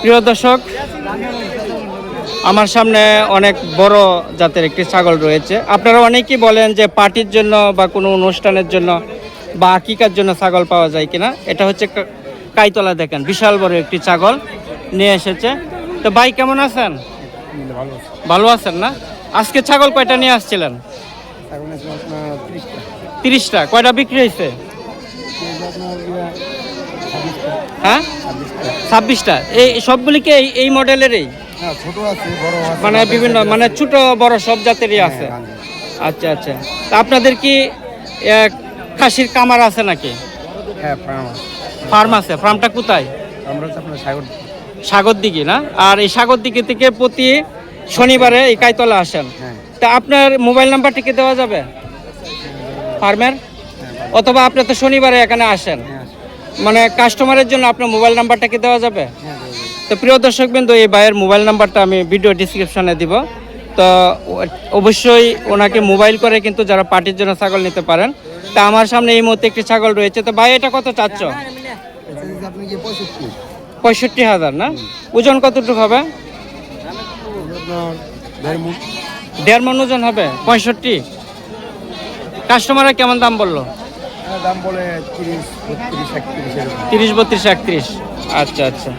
প্রিয় দর্শক আমার সামনে অনেক বড় জাতের একটি ছাগল রয়েছে। আপনারা অনেকেই বলেন যে পার্টির জন্য বা কোনো অনুষ্ঠানের জন্য বা আকিকার জন্য ছাগল পাওয়া যায় কিনা। এটা হচ্ছে কাইতলা দেখেন বিশাল বড় একটি ছাগল নিয়ে এসেছে। তো ভাই কেমন আছেন? ভালো আছেন না? আজকে ছাগল কয়টা নিয়ে আসছিলেন? ত্রিশটা। কয়টা বিক্রি হয়েছে? হ্যাঁ? ছাব্বিশটা। এই সবগুলি কি এই মডেলেরই? হ্যাঁ মানে বিভিন্ন মানে ছোট বড় সব জাতেরই আছে। হ্যাঁ, আচ্ছা আচ্ছা। তা আপনাদের কি খাসির কামার আছে নাকি? হ্যাঁ ফার্ম আছে। ফার্মটা কোথায়? আমরা সাগর সাগর দিঘি না? আর এই সাগর দিঘি থেকে প্রতি শনিবারে এই কাইতলা আসেন। হ্যাঁ। তা আপনার মোবাইল নাম্বারটা কি দেওয়া যাবে? ফার্মের অথবা আপনি তো শনিবারে এখানে আসেন। হ্যাঁ মানে কাস্টমারের জন্য আপনার মোবাইল নাম্বারটা কি দেওয়া যাবে? তো প্রিয় দর্শক বিন্দু এই ভাইয়ের মোবাইল নাম্বারটা আমি ভিডিও ডিসক্রিপশনে দিব। তো অবশ্যই ওনাকে মোবাইল করে কিন্তু যারা পার্টির জন্য ছাগল নিতে পারেন, তা আমার সামনে এই মুহূর্তে একটি ছাগল রয়েছে। তো ভাই, এটা কত চাচ্ছ? পঁয়ষট্টি হাজার না? ওজন কতটুকু হবে? দেড় মন ওজন হবে? পঁয়ষট্টি? কাস্টমাররা কেমন দাম বলল? দাম বলে তিরিশ বত্রিশ একত্রিশ তিরিশ বত্রিশ একত্রিশ। আচ্ছা আচ্ছা।